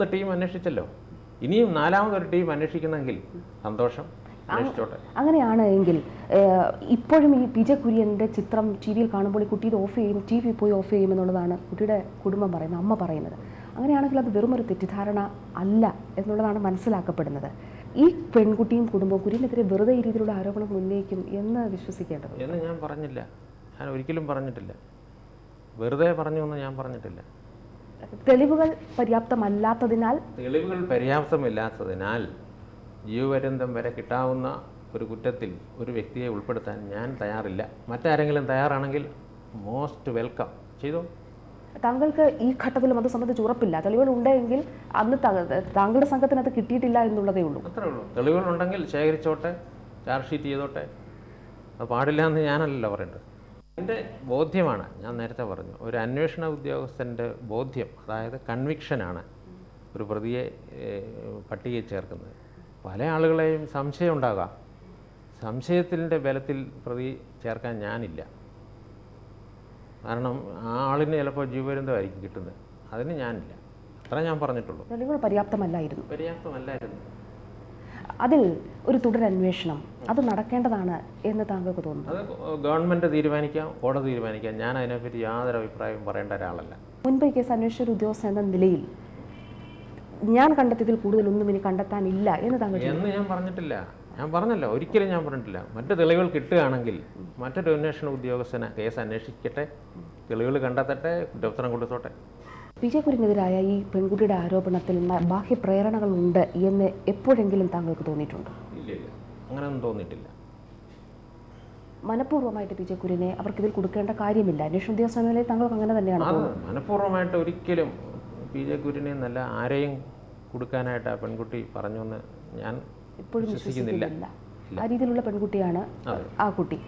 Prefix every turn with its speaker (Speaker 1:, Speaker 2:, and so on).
Speaker 1: മൂന്ന് ടീം അന്വേഷിച്ചല്ലോ. ഇനിയും നാലാമതൊരു ടീം അന്വേഷിക്കുന്നെങ്കിൽ സന്തോഷം.
Speaker 2: അങ്ങനെയാണ് എങ്കിൽ ഇപ്പോഴും ഈ പിജ കുര്യന്റെ ചിത്രം ടി വിയിൽ കാണുമ്പോൾ ഈ കുട്ടി ഇത് ഓഫ് ചെയ്യും ടി വി പോയി ഓഫ് ചെയ്യും എന്നുള്ളതാണ് കുട്ടിയുടെ കുടുംബം പറയുന്നത് അമ്മ പറയുന്നത്. അങ്ങനെയാണെങ്കിൽ അത് വെറുമൊരു തെറ്റിദ്ധാരണ അല്ല എന്നുള്ളതാണ് മനസ്സിലാക്കപ്പെടുന്നത്. ഈ പെൺകുട്ടിയും കുടുംബവും കുര്യനെതിരെ വെറുതെ ഈ രീതിയിലുള്ള ആരോപണം ഉന്നയിക്കും എന്ന് വിശ്വസിക്കേണ്ടത്
Speaker 1: എന്ന് ഞാൻ പറഞ്ഞില്ല. ഞാൻ ഒരിക്കലും പറഞ്ഞിട്ടില്ല. വെറുതെ പറഞ്ഞു എന്ന് ഞാൻ പറഞ്ഞിട്ടില്ല.
Speaker 2: തെളിവുകൾ പര്യാപ്തമല്ലാത്തതിനാൽ
Speaker 1: തെളിവുകൾ പര്യാപ്തമില്ലാത്തതിനാൽ ജീവപര്യന്തം വരെ കിട്ടാവുന്ന ഒരു കുറ്റത്തിൽ ഒരു വ്യക്തിയെ ഉൾപ്പെടുത്താൻ ഞാൻ തയ്യാറില്ല. മറ്റാരെങ്കിലും തയ്യാറാണെങ്കിൽ മോസ്റ്റ് വെൽക്കം ചെയ്തോ?
Speaker 2: താങ്കൾക്ക് ഈ ഘട്ടത്തിലും അത് സംബന്ധിച്ച് ഉറപ്പില്ല. തെളിവുകൾ ഉണ്ടെങ്കിൽ അന്ന് താങ്കളുടെ സംഘത്തിന് അത് കിട്ടിയിട്ടില്ല എന്നുള്ളതേ ഉള്ളൂ.
Speaker 1: അത്രേ ഉള്ളൂ. തെളിവുകൾ ഉണ്ടെങ്കിൽ ശേഖരിച്ചോട്ടെ ചാർജ് ഷീറ്റ് ചെയ്തോട്ടെ. അത് പാടില്ല എന്ന് ഞാനല്ലല്ലോ പറയേണ്ടത് എന്റെ ബോധ്യമാണ് ഞാൻ നേരത്തെ പറഞ്ഞു ഒരു അന്വേഷണ ഉദ്യോഗസ്ഥന്റെ ബോധ്യം അതായത് കൺവിക്ഷനാണ് ഒരു പ്രതിയെ പട്ടികയിൽ ചേർക്കുന്നത്. പല ആളുകളെയും സംശയം ഉണ്ടാകാം. സംശയത്തിന്റെ ബലത്തിൽ പ്രതി ചേർക്കാൻ ഞാനില്ല. കാരണം ആ ആളിന് ചിലപ്പോൾ ജീവപര്യന്തമായിരിക്കും കിട്ടുന്നത്. അതിന് ഞാനില്ല. അത്ര ഞാൻ പറഞ്ഞിട്ടുള്ളൂ.
Speaker 2: പര്യാപ്തമല്ലായിരുന്നു.
Speaker 1: പര്യാപ്തമല്ലായിരുന്നു.
Speaker 2: അതിൽ ഒരു തുടരന്വേഷണം അത് നടക്കേണ്ടതാണ് എന്ന് താങ്കൾക്ക് തോന്നുന്നു.
Speaker 1: ഗവൺമെന്റ് തീരുമാനിക്കാം കോടതി തീരുമാനിക്കാം. ഞാൻ അതിനെപ്പറ്റി യാതൊരു അഭിപ്രായവും പറയേണ്ട ഒരാളല്ല.
Speaker 2: മുൻപ് കേസ് അന്വേഷിച്ച ഒരു ഉദ്യോഗസ്ഥൻ എന്ന നിലയിൽ ഞാൻ കണ്ടെത്തിയതിൽ കൂടുതലൊന്നും ഇനി കണ്ടെത്താനില്ല എന്ന് താങ്കൾ
Speaker 1: എന്ന് ഞാൻ പറഞ്ഞിട്ടില്ല. ഞാൻ പറഞ്ഞല്ലോ ഒരിക്കലും ഞാൻ പറഞ്ഞിട്ടില്ല. മറ്റു തെളിവുകൾ കിട്ടുകയാണെങ്കിൽ മറ്റൊരു അന്വേഷണ ഉദ്യോഗസ്ഥനെ കേസ് അന്വേഷിക്കട്ടെ തെളിവുകൾ കണ്ടെത്തട്ടെ കുറ്റപത്രം കൊടുത്തോട്ടെ
Speaker 2: പി ജെ കുര്യനെതിരായ ഈ പെൺകുട്ടിയുടെ ആരോപണത്തിൽ ബാഹ്യ പ്രേരണകളുണ്ട് എന്ന് എപ്പോഴെങ്കിലും താങ്കൾക്ക് തോന്നിയിട്ടുണ്ടോ?
Speaker 1: അങ്ങനെയൊന്നും തോന്നിയിട്ടില്ല.
Speaker 2: മനഃപൂർവമായിട്ട് ജെ അവർക്ക് ഇതിൽ കൊടുക്കേണ്ട കാര്യമില്ല. അന്വേഷണ ഉദ്യോഗസ്ഥ താങ്കൾക്ക് അങ്ങനെ തന്നെയാണ്
Speaker 1: മനഃപൂർവമായിട്ട് ഒരിക്കലും പി ജെ കുര്യനെ നല്ല ആരെയും കൊടുക്കാനായിട്ട് ആ പെൺകുട്ടി പറഞ്ഞു എന്ന് ഞാൻ
Speaker 2: ഇപ്പോഴും വിശ്വസിക്കുന്നില്ല. ആ രീതിയിലുള്ള പെൺകുട്ടിയാണ് ആ കുട്ടി.